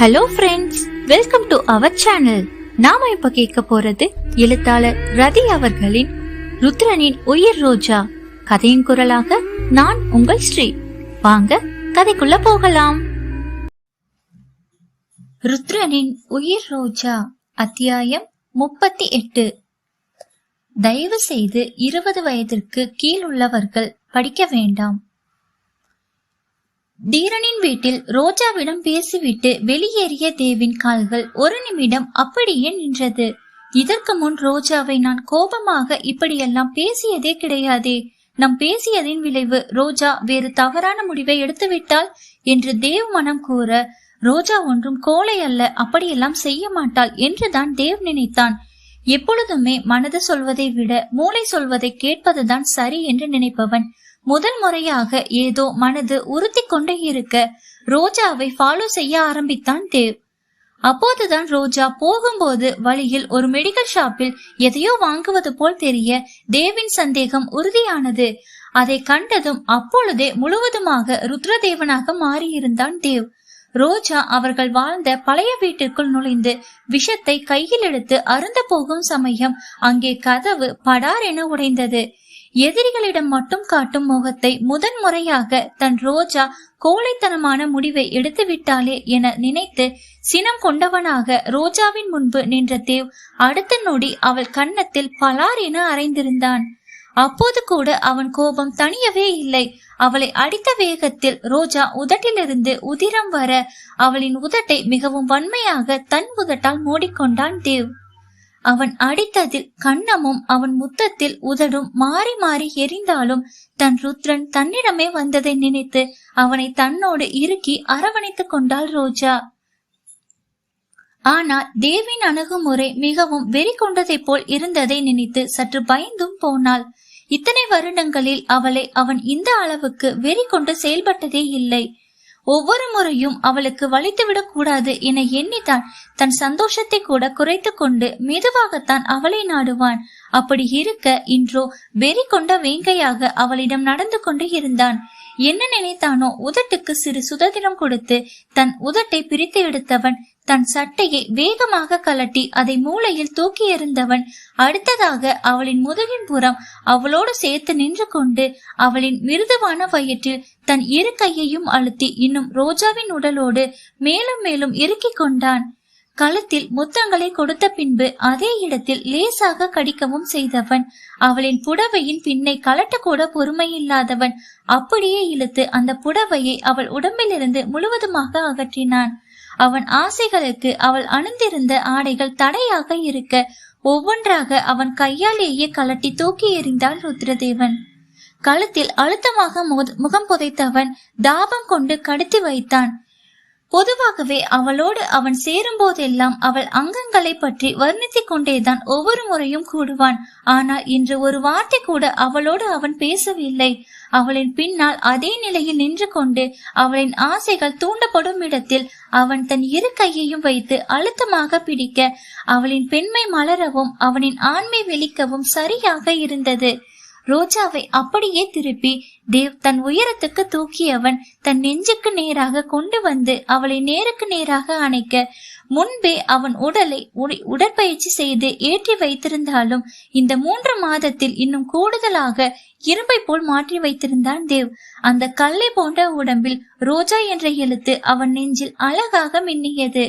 Hello friends welcome to our channel நாம இப்ப கேட்க போறது எழுத்தாளர் ரதி அவர்களின் ருத்ரனின் உயிர் ரோஜா. கதையின் குரலாக நான் உங்கள் ஸ்ரீ. வாங்க கதைக்குள்ள போகலாம். ருத்ரனின் உயிர் ரோஜா அத்தியாயம் முப்பத்தி எட்டு. தயவு செய்து இருபது வயதிற்கு கீழ் உள்ளவர்கள் படிக்க வேண்டாம். தீரனின் வீட்டில் ரோஜாவிடம் பேசிவிட்டு வெளியேறிய தேவின் கால்கள் ஒரு நிமிடம் அப்படியே நின்றது. இதற்கு முன் ரோஜாவை நான் கோபமாக இப்படியெல்லாம் பேசியதே கிடையாதே. நம் பேசியதின் விளைவு ரோஜா வேறு தவறான முடிவை எடுத்துவிட்டால் என்று தேவ் மனம் கூற ரோஜா ஒன்றும் கோலை அல்ல அப்படியெல்லாம் செய்ய மாட்டாள் என்றுதான் தேவ் நினைத்தான். எப்பொழுதுமே மனது சொல்வதை விட மூளை சொல்வதை கேட்பதுதான் சரி என்று நினைப்பவன். முதல் முறையாக ஏதோ மனது உறுத்தி கொண்டே இருக்க ரோஜாவை ஃபாலோ செய்ய ஆரம்பித்தான் தேவ். அப்போதுதான் ரோஜா போகும்போது வழியில் ஒரு மெடிக்கல் ஷாப்பில் எதையோ வாங்குவது போல் தெரிய தேவின் சந்தேகம் உறுதியானது. அதை கண்டதும் அப்பொழுதே முழுவதுமாக ருத்ரதேவனாக மாறியிருந்தான் தேவ். ரோஜா அவர்கள் வாழ்ந்த பழைய வீட்டிற்குள் நுழைந்து விஷத்தை கையில் எடுத்து அருந்த போகும் சமயம் அங்கே கதவு படார் என உடைந்தது. எதிரிகளிடம் மட்டும் காட்டும் முகத்தை முதன் முறையாக தன் ரோஜா கோழைத்தனமான முடிவை எடுத்து விட்டாளே என நினைத்து சினம் கொண்டவனாக ரோஜாவின் முன்பு நின்ற தேவ் அடுத்த நொடி அவள் கன்னத்தில் பலார் என அறைந்திருந்தான். அப்போது கூட அவன் கோபம் தனியவே இல்லை. அவளை அடித்த வேகத்தில் ரோஜா உதட்டிலிருந்து உதிரம் வர அவளின் உதட்டை மிகவும் வன்மையாக தன் உதட்டால் மூடிக்கொண்டான் தேவ். அவன் அடித்ததில் கண்ணமும் அவன் முத்தத்தில் உதடும் மாறி மாறி எரிந்தாலும் தன் ருத்ரன் தன்னிடமே வந்ததை நினைத்து அவனை தன்னோடு இறுக்கி அரவணைத்துக் கொண்டாள் ரோஜா. ஆனால் தேவின் அணுகுமுறை மிகவும் வெறி கொண்டதை போல் இருந்ததை நினைத்து சற்று பயந்தும் போனாள். இத்தனை வருடங்களில் அவளை அவன் இந்த அளவுக்கு வெறி கொண்டு செயல்பட்டதே இல்லை. ஒவ்வொரு முறையும் அவளுக்கு வலித்துவிடக் கூடாது என எண்ணித்தான். தன் சந்தோஷத்தை கூட குறைத்து கொண்டு மெதுவாகத்தான் அவளை நாடுவான். அப்படி இருக்க இன்றோ வெறி கொண்ட வேங்கையாக அவளிடம் நடந்து கொண்டு இருந்தான். என்ன நினைத்தானோ உதட்டுக்கு சிறு சுதந்திரம் கொடுத்து தன் உதட்டை பிரித்து எடுத்தவன் தன் சட்டையை வேகமாக கலட்டி அதை மூளையில் தூக்கி எறிந்தவன் அடுத்ததாக அவளின் முதுகின் புறம் அவளோடு சேர்த்து நின்று கொண்டு அவளின் மிருதுவான வயிற்றில் தன் இரு கையையும் அழுத்தி இன்னும் ரோஜாவின் உடலோடு மேலும் மேலும் இறுக்கிக் கொண்டான். கழுத்தில் முத்தங்களை கொடுத்த பின்பு அதே இடத்தில் லேசாக கடிக்கவும் செய்தவன். அவளின் புடவையின் பின்னை கலட்டக்கூட பொறுமையில்லாதவன். அப்படியே இழுத்து அந்த புடவையை அவள் உடம்பிலிருந்து முழுவதுமாக அகற்றினான். அவன் ஆசைகளுக்கு அவள் அணிந்திருந்த ஆடைகள் தடையாக இருக்க ஒவ்வொன்றாக அவன் கையாலேயே கலட்டி தூக்கி எறிந்தாள் ருத்ரதேவன். கழுத்தில் அழுத்தமாக முகம் புதைத்தவன் தாபம் கொண்டு கடத்தி வைத்தான். பொதுவாகவே அவளோடு அவன் சேரும் போதெல்லாம் அவள் அங்கங்களை பற்றி வர்ணித்துக் கொண்டேதான் ஒவ்வொரு முறையும் கூடுவான் ஆனால் இன்று ஒரு வார்த்தை கூட அவளோடு அவன் பேசவில்லை. அவளின் பின்னால் அதே நிலையில் நின்று கொண்டு அவளின் ஆசைகள் தூண்டப்படும் இடத்தில் அவன் தன் இரு கையையும் வைத்து அழுத்தமாக பிடிக்க அவளின் பெண்மை மலரவும் அவனின் ஆண்மை வெளிக்கவும் சரியாக இருந்தது. ரோஜாவை அப்படியே திருப்பி தேவ் தன் உயரத்துக்கு தூக்கியவன் தன் நெஞ்சுக்கு நேராக கொண்டு வந்து அவளை நேருக்கு நேராக அணைக்க முன்பே அவன் உடலை உடற்பயிற்சி செய்து ஏற்றி வைத்திருந்தாலும் இந்த மூன்று மாதத்தில் இன்னும் கூடுதலாக இரும்பை போல் மாற்றி வைத்திருந்தான் தேவ். அந்த கல்லை போன்ற உடம்பில் ரோஜா என்ற எழுத்து அவன் நெஞ்சில் அழகாக மின்னியது.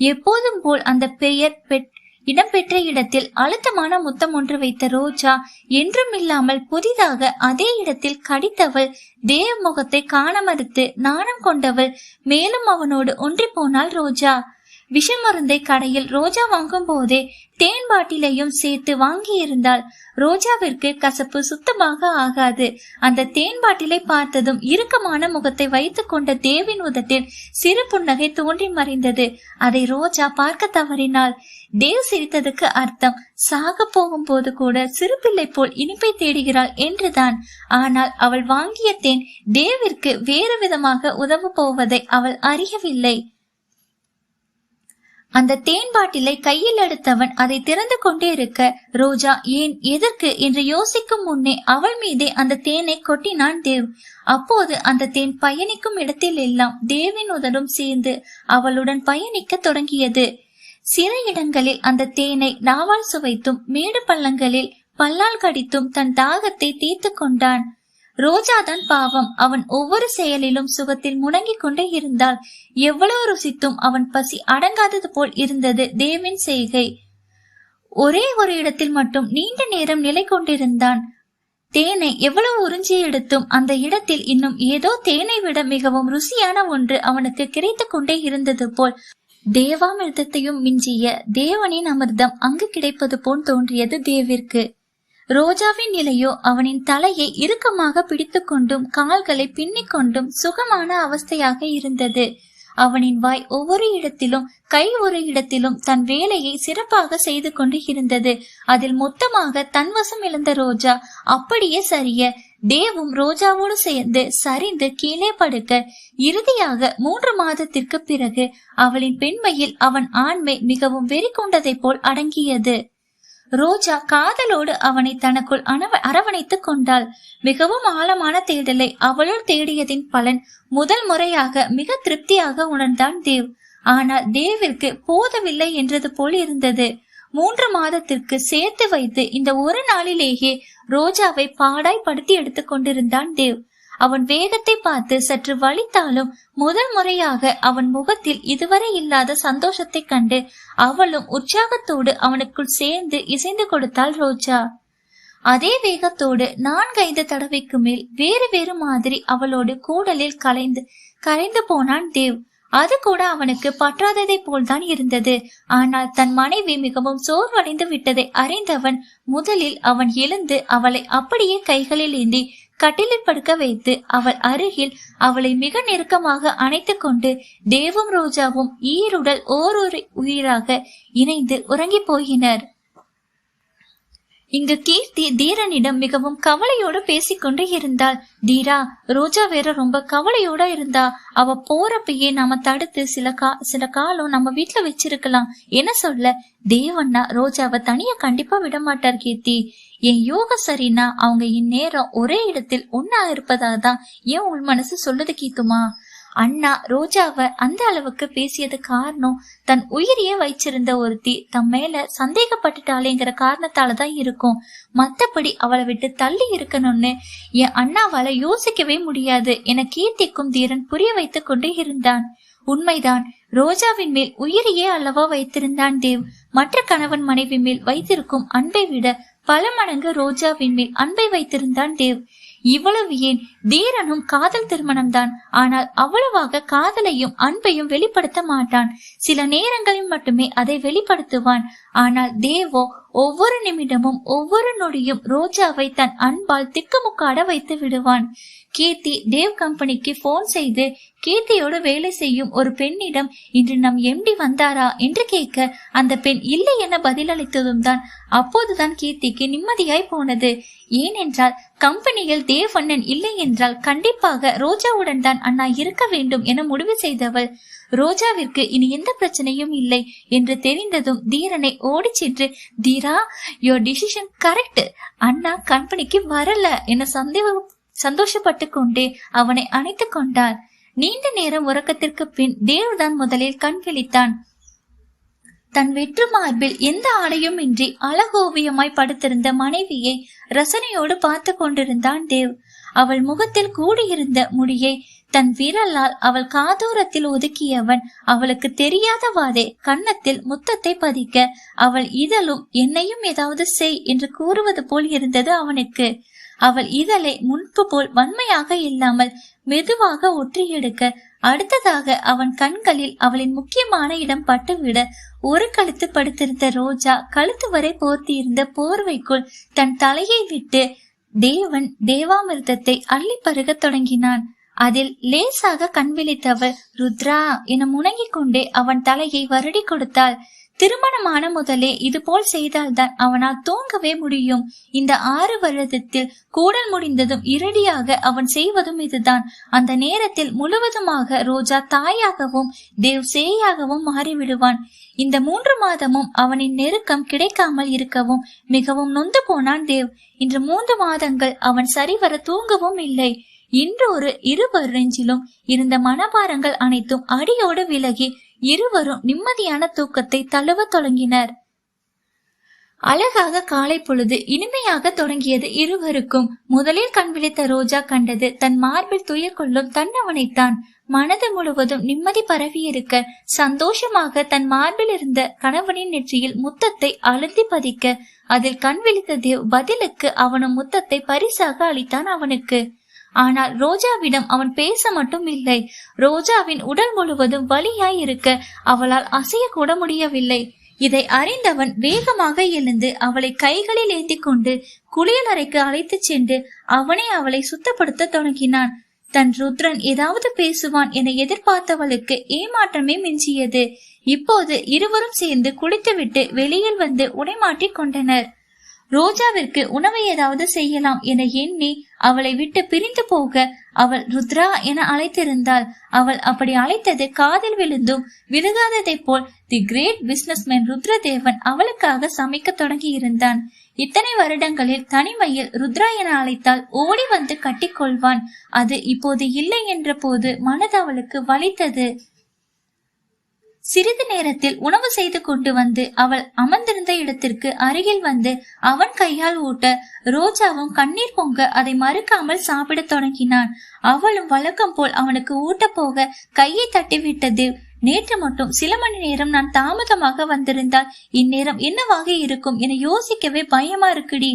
எப்போதும் போல் அந்த பெயர் பெட் இடம்பெற்ற இடத்தில் அழுத்தமான முத்தம் ஒன்று வைத்த ரோஜா என்றும் இல்லாமல் புதிதாக அதே இடத்தில் கடித்தவள் தேவ முகத்தை காண மறுத்து நாணம் கொண்டவள். மேலும் அவனோடு ஒன்றி போனாள் ரோஜா. விஷமருந்தை கடையில் ரோஜா வாங்கும் போதே தேன் பாட்டிலையும் சேர்த்து வாங்கி இருந்தால் ரோஜாவிற்கு கசப்பு சுத்தமாக ஆகாது. அந்த தேன் பாட்டிலை பார்த்ததும் இறுக்கமான முகத்தை வைத்துக் கொண்ட தேவின் உதட்டில் சிறு புன்னகை தோன்றி மறைந்தது. அதை ரோஜா பார்க்க தவறினாள். தேவ் சிரித்ததுக்கு அர்த்தம். சாக போகும் போது கூட சிறு பிள்ளை போல் இனிப்பை தேடுகிறாள் என்றுதான். ஆனால் அவள் வாங்கிய தேன் தேவிற்கு வேறு விதமாக உதவ போவதை அவள் அறியவில்லை. அந்த தேன் பாட்டிலை கையில் எடுத்தவன் அதை திறந்து கொண்டே இருக்க ரோஜா ஏன் எதற்கு என்று யோசிக்கும் முன்னே அவள் மீதே அந்த தேனை கொட்டினான் தேவ். அப்போது அந்த தேன் பயணிக்கும் இடத்தில் எல்லாம் தேவின் உதடும் சேர்ந்து அவளுடன் பயணிக்க தொடங்கியது. சில இடங்களில் அந்த தேனை நாவால் சுவைத்தும் மேடு பள்ளங்களில் பல்லால் கடித்தும் தன் தாகத்தை தீர்த்து கொண்டான். ரோஜாதான் பாவம். அவன் ஒவ்வொரு செயலிலும் சுகத்தில் முடங்கிக் கொண்டே இருந்தால் எவ்வளவு ருசித்தும் அவன் பசி அடங்காதது போல் இருந்தது தேவின் செய்கை. ஒரே ஒரு இடத்தில் மட்டும் நீண்ட நேரம் நிலை கொண்டிருந்தான். தேனை எவ்வளவு உறிஞ்சி எடுத்தும் அந்த இடத்தில் இன்னும் ஏதோ தேனை விட மிகவும் ருசியான ஒன்று அவனுக்கு கிடைத்துக் கொண்டே இருந்தது போல் தேவாமிர்தத்தையும் மிஞ்சிய தேவனின் அமிர்தம் அங்கு கிடைப்பது போல் தோன்றியது தேவிற்கு. ரோஜாவின் நிலையோ அவனின் தலையை இறுக்கமாக பிடித்து கொண்டும் கால்களை பின்னிக் கொண்டும் சுகமான அவஸ்தையாக இருந்தது. அவனின் வாய் ஒவ்வொரு இடத்திலும் கை ஒரு இடத்திலும் தன் வேலையை சிறப்பாக செய்து கொண்டு இருந்தது. அதில் மொத்தமாக தன்வசம் இழந்த ரோஜா அப்படியே சரிய தேவும் ரோஜாவோடு சேர்ந்து சரிந்து கீழே படுக்க இறுதியாக மூன்று மாதத்திற்கு பிறகு அவளின் பெண்மையில் அவன் ஆண்மை மிகவும் வெறி கொண்டதை போல் அடங்கியது. ரோஜா காதலோடு அவனை தனக்குள் அணவ அரவணைத்துக் கொண்டாள். மிகவும் ஆழமான தேடலை அவளுள் தேடியதின் பலன் முதல் முறையாக மிக திருப்தியாக உணர்ந்தான் தேவ். ஆனால் தேவிற்கு போதவில்லை என்றது போல் இருந்தது. மூன்று மாதத்திற்கு சேர்த்து வைத்து இந்த ஒரு நாளிலேயே ரோஜாவை பாடாய் படுத்தி எடுத்துக் கொண்டிருந்தான் தேவ். அவன் வேகத்தை பார்த்து சற்று வலித்தாலும் முதல் முறையாக அவன் முகத்தில் இதுவரை இல்லாத சந்தோஷத்தை கண்டு அவளும் உற்சாகத்தோடு அவனுக்குள் சேர்ந்து இசைந்து கொடுத்தாள் ரோஜா. அதே வேகத்தோடு நான்கைந்து தடவைக்கு மேல் வேறு வேறு மாதிரி அவளோடு கூடலில் கலைந்து கரைந்து போனான் தேவ். அது கூட அவனுக்கு பற்றாததை போல்தான் இருந்தது. ஆனால் தன் மனைவி மிகவும் சோர்வடைந்து விட்டதை அறிந்தவன் முதலில் அவன் எழுந்து அவளை அப்படியே கைகளில் ஏந்தி கட்டிலில் படுக்க வைத்து அவள் அருகில் அவளை மிக நெருக்கமாக அணைத்துக் கொண்டு தேவும் ரோஜாவும் ஈருடல் ஓரொரு உயிராக இணைந்து உறங்கி போயினர். இங்கு கீர்த்தி தீரனிடம் மிகவும் கவலையோட பேசிக்கொண்டு இருந்தாள். தீரா ரோஜா வேற ரொம்ப கவலையோட இருந்தா. அவ போறப்பயே நாம தடுத்து சில கா சில காலம் நம்ம வீட்டுல வச்சிருக்கலாம். என்ன சொல்ல? தேவண்ணா ரோஜாவை தனியா கண்டிப்பா விட மாட்டார் கீர்த்தி. என் யோக சரினா அவங்க இந்நேரம் ஒரே இடத்தில் ஒன்னா இருப்பதாக தான் ஏன் உள் மனசு சொல்லுது கீத்துமா? அண்ணா ரோஜாவை அந்த அளவுக்கு பேசியது காரணம் தன் உயிரியே வைச்சிருந்த ஒருத்தி தம் மேல சந்தேகப்பட்டுட்டாளேங்கிற காரணத்தால தான் இருக்கும். மத்தபடி அவளை விட்டு தள்ளி இருக்கணும்னு என் அண்ணாவால யோசிக்கவே முடியாது என கீர்த்திக்கும் தீரன் புரிய வைத்துக் கொண்டே இருந்தான். உண்மைதான் ரோஜாவின் மேல் உயிரையே அல்லவா வைத்திருந்தான் தேவ். மற்ற கணவன் மனைவி மேல் வைத்திருக்கும் அன்பை விட பல மடங்கு ரோஜாவின் மேல் அன்பை வைத்திருந்தான் தேவ். இவ்வளவு ஏன்? தீரனும் காதல் திருமணம் தான் ஆனால் அவ்வளவாக காதலையும் அன்பையும் வெளிப்படுத்த மாட்டான். சில நேரங்களில் மட்டுமே அதை வெளிப்படுத்துவான். ஆனால் தேவோ ஒவ்வொரு நிமிடமும் ஒவ்வொரு நொடியும் ரோஜாவை தன் அன்பால் திக்குமுக்காட வைத்து விடுவான். கீர்த்தி தேவ் கம்பெனிக்கு போன் செய்து கீர்த்தியோடு வேலை செய்யும் ஒரு பெண்ணிடம் இன்று நம் எம்டி வந்தாரா என்று கேட்க அந்த பெண் இல்லை என பதிலளித்ததும் தான் அப்போதுதான் கீர்த்திக்கு நிம்மதியாய் போனது. ஏனென்றால் கம்பெனியில் தேவ் அண்ணன் இல்லை என்றால் கண்டிப்பாக ரோஜாவுடன் தான் அண்ணா இருக்க வேண்டும் என முடிவு செய்தவள். ரோஜாவிற்கு இனி எந்த பிரச்சனையும் இல்லை என்று தெரிந்ததும் தீரனை ஓடி சென்று தீரா யோர் டிசிஷன் கரெக்ட் அண்ணா கம்பெனிக்கு வரல என சந்தேகம் சந்தோஷப்பட்டு கொண்டே அவனை அணைத்துக் கொண்டாள். நீண்ட நேரம் உறக்கத்திற்கு பின் தேவ்தான் முதலில் கண் விழித்தான் தன் வெற்று மார்பில் எந்த ஆடையும் இன்றி அழகோவியமாய் படுத்திருந்த மனைவியை ரசனையோடு பார்த்து கொண்டிருந்தான் தேவ். அவள் முகத்தில் கூடியிருந்த முடியை தன் விரலால் அவள் காதோரத்தில் ஒதுக்கியவன் அவளுக்கு தெரியாதவாதே கன்னத்தில் முத்தத்தை பதிக்க அவள் இதழும் என்னையும் ஏதாவது செய் என்று கூறுவது போல் இருந்தது அவனுக்கு. அவள் இதழை முன்பு போல் வன்மையாக இல்லாமல் மெதுவாக ஒற்றி எடுக்க அடுத்ததாக அவன் கண்களில் அவளின் முக்கியமான இடம் பட்டுவிட ஒரு கழுத்து படுத்திருந்த ரோஜா கழுத்து வரை போர்த்தியிருந்த போர்வைக்குள் தன் தலையை விட்டு தேவன் தேவாமிர்தத்தை அள்ளி பருகத் தொடங்கினான். அதில் லேசாக கண்விழித்தவள் ருத்ரா என முணங்கிக் கொண்டே அவன் தலையை வருடி கொடுத்தாள். திருமணமான முதலே இது போல் செய்தால்தான் அவனால் தூங்கவே முடியும். இந்த ஆறு வருடத்தில் கூடல் முடிந்ததும் இறுதியாக அவன் செய்வதும் இதுதான். அந்த நேரத்தில் முழுவதுமாக ரோஜா தாயாகவும் தேவ் சேயாகவும் மாறிவிடுவான். இந்த மூன்று மாதமும் அவனின் நெருக்கம் கிடைக்காமல் இருக்கவும் மிகவும் நொந்து போனான் தேவ். இன்று மூன்று மாதங்கள் அவன் சரிவர தூங்கவும் இல்லை. இன்றொரு இருவர் நெஞ்சிலும் இருந்த மனபாரங்கள் அனைத்தும் அடியோடு விலகி இருவரும் நிம்மதியான தூக்கத்தை தழுவத் தொடங்கினர். அழகாக காலை பொழுது இனிமையாக தொடங்கியது இருவருக்கும். முதலில் கண் விழித்த ரோஜா கண்டது தன் மார்பில் துயர் கொள்ளும் தன்னவனைத்தான். மனது முழுவதும் நிம்மதி பரவியிருக்க சந்தோஷமாக தன் மார்பில் இருந்த கணவனின் நெற்றியில் முத்தத்தை அழுத்தி பதிக்க அதில் கண் விழித்த தேவ் பதிலுக்கு அவனும் முத்தத்தை பரிசாக அளித்தான் அவனுக்கு. ஆனால் ரோஜாவிடம் அவன் பேச மட்டும் இல்லை. ரோஜாவின் உடல் முழுவதும் வலியாய் இருக்க அவளால் அசைய கூட முடியவில்லை. இதை அறிந்தவன் வேகமாக எழுந்து அவளை கைகளில் ஏந்தி கொண்டு குளியலறைக்கு அழைத்துச் சென்று அவனே அவளை சுத்தப்படுத்த தொடங்கினான். தன் ருத்ரன் ஏதாவது பேசுவான் என எதிர்பார்த்தவளுக்கு ஏமாற்றமே மிஞ்சியது. இப்போது இருவரும் சேர்ந்து குளித்துவிட்டு வெளியில் வந்து உடைமாட்டிக் கொண்டனர். ரோஜாவிற்கு உணவை ஏதாவது செய்யலாம் என எண்ணி அவளை விட்டு பிரிந்து போக அவள் ருத்ரா என அழைத்திருந்தாள். அவள் அப்படி அழைத்தது காதில் விழுந்தும் விழுகாததை போல் தி கிரேட் பிசினஸ்மேன் ருத்ரதேவன் அவளுக்காக சமைக்க தொடங்கி இருந்தான் இத்தனை வருடங்களில் தனிமையில் ருத்ரா என அழைத்தால் ஓடி வந்து கட்டிக்கொள்வான் அது இப்போது இல்லை என்ற போது மனது அவளுக்கு வலித்தது. சிறிது நேரத்தில் உணவு செய்து கொண்டு வந்து அவள் அமர்ந்திருந்த இடத்திற்கு அருகில் வந்து அவன் கையால் ஊட்ட ரோஜாவும் கண்ணீர் பொங்க அதை மறுக்காமல் சாப்பிடத் தொடங்கினான். அவளும் வழக்கம் போல் அவனுக்கு ஊட்ட போக கையை தட்டிவிட்டது. நேற்று மட்டும் சில மணி நேரம் நான் தாமதமாக வந்திருந்தால் இந்நேரம் என்னவாக இருக்கும் என யோசிக்கவே பயமா இருக்குடி.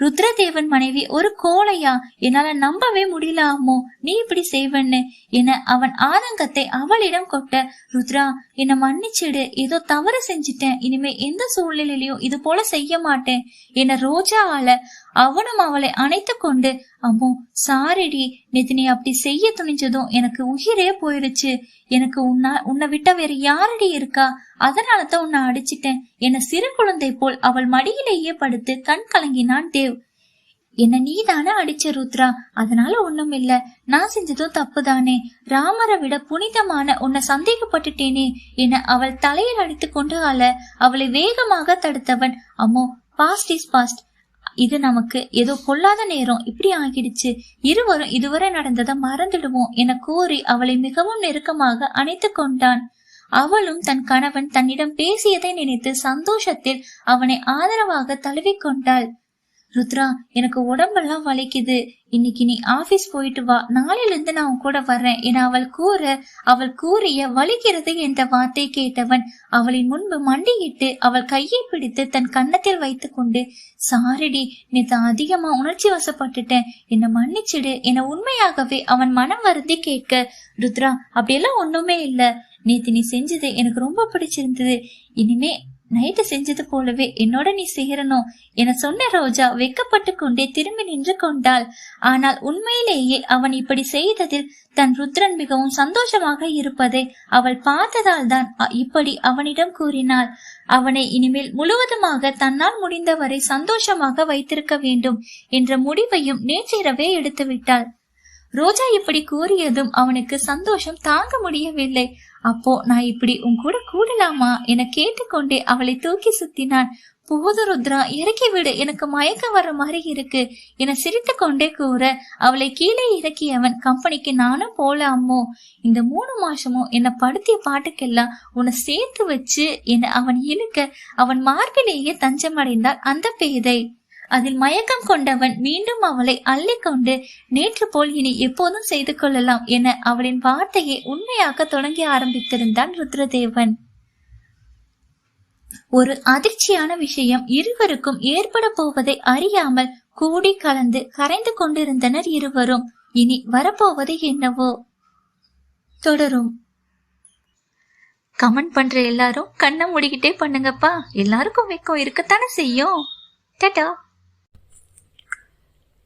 ருத்ரதேவன் மனைவி ஒரு கோழையா? என்னால நம்பவே முடியல அம்மோ நீ இப்படி செய்வன்னு? என அவன் ஆதங்கத்தை அவளிடம் கொட்ட ருத்ரா என்ன மன்னிச்சிடு. ஏதோ தவறு செஞ்சிட்டேன். இனிமே எந்த சூழ்நிலையிலயும் இது போல செய்ய மாட்டேன். என ரோஜா ஆள அவனும் அவளை அணைத்து கொண்டு அம்மோ சாரிடி நேத்து நீ அப்படி செய்ய துணிஞ்சதும் எனக்கு உயிரே போயிடுச்சு எனக்கு உன்ன உன்னை விட்ட வேற யாரடி இருக்கா? அதனால தான் உன்னை அடிச்சிட்டேன். என்னை சிறு குழந்தை போல் அவள் மடியிலேயே படுத்து கண் கலங்கினான் தேவ். என்ன நீ தானே அடிச்ச ருத்ரா? அதனால ஒண்ணும் இல்ல. நான் செஞ்சதும் தப்புதானே. ராமரை விட புனிதமான உன்னை சந்தேகப்பட்டுட்டேனே. என அவள் தலையில் அடித்து கொண்டு அல அவளை வேகமாக தடுத்தவன். அம்மோ பாஸ்ட் இஸ் பாஸ்ட் இது நமக்கு ஏதோ பொல்லாத நேரம் இப்படி ஆகிடுச்சு. இருவரும் இதுவரை நடந்ததை மறந்துடுவோம் என கூறி அவளை மிகவும் நெருக்கமாக அணைத்து கொண்டான். அவளும் தன் கணவன் தன்னிடம் பேசியதை நினைத்து சந்தோஷத்தில் அவனை ஆதரவாக தழுவிக்கொண்டாள் ருத்ரா எனக்கு உடம்பெல்லாம் வலிக்குது. இன்னைக்கு நீ ஆபீஸ் போயிட்டு வா. நாளையில இருந்து நான் உன் கூட வர்றேன். என அவள் கூற அவள் கூறிய வலிக்கிறது என்ற வார்த்தை கேட்டவன் அவளின் முன்பு மண்டியிட்டு அவள் கையை பிடித்து தன் கன்னத்தில் வைத்து கொண்டு சாரிடி நேத்து அதிகமா உணர்ச்சி வசப்பட்டுட்டேன். என்ன மன்னிச்சிடு. என உண்மையாகவே அவன் மனம் வருந்தி கேட்க ருத்ரா அப்படியெல்லாம் ஒண்ணுமே இல்ல. நேத்து நீ செஞ்சது எனக்கு ரொம்ப பிடிச்சிருந்தது. இனிமே நைட்டு செஞ்சது போலவே என்னோட நீ சேரணும் என சொன்ன ரோஜா வெக்கப்பட்டு கொண்டே திரும்பி நின்று கொண்டாள். ஆனால் உண்மையிலேயே அவன் இப்படி செய்ததில் தன் ருத்ரன் மிகவும் சந்தோஷமாக இருப்பதை அவள் பார்த்ததால் தான் இப்படி அவனிடம் கூறினாள். அவனை இனிமேல் முழுவதுமாக தன்னால் முடிந்தவரை சந்தோஷமாக வைத்திருக்க வேண்டும் என்ற முடிவையும் நேற்றிரவே எடுத்து விட்டாள் ரோஜா இப்படி கூறியதும் அவனுக்கு சந்தோஷம் தாங்க முடியவில்லை. அப்போ நான் இப்படி உன் கூட கூடலாமா என கேட்டுக்கொண்டே அவளை தூக்கி சுத்தினான். போது ருத்ரா இறக்கி விடு எனக்கு மயக்கம் வர மாதிரி இருக்கு என சிரித்து கொண்டே கூற அவளை கீழே இறக்கியவன் கம்பெனிக்கு நானும் போல அம்மோ. இந்த மூணு மாசமும் என்னை படுத்திய பாட்டுக்கெல்லாம் உன்னை சேர்த்து வச்சு என அவன் இழுக்க அவன் மார்பிலேயே தஞ்சமடைந்தாள் அந்த பேதை. அதில் மயக்கம் கொண்டவன் மீண்டும் அவளை அள்ளிக்கொண்டு நேற்று போல் இனி எப்போதும் செய்து கொள்ளலாம் என அவளின் வார்த்தையை உண்மையாக்க தொடங்கி ஆரம்பித்திருந்தான் ருத்ரதேவன். ஒரு அதிர்ச்சியான விஷயம் இருவருக்கும் ஏற்பட போவதை அறியாமல் கூடி கலந்து கரைந்து கொண்டிருந்தனர் இருவரும். இனி வரப்போவது என்னவோ? தொடரும். கமெண்ட் பண்ற எல்லாரும் கண்ணை மூடிக்கிட்டே பண்ணுங்கப்பா. எல்லாருக்கும் வெக்கம் இருக்கத்தானே செய்யும். டட்டா.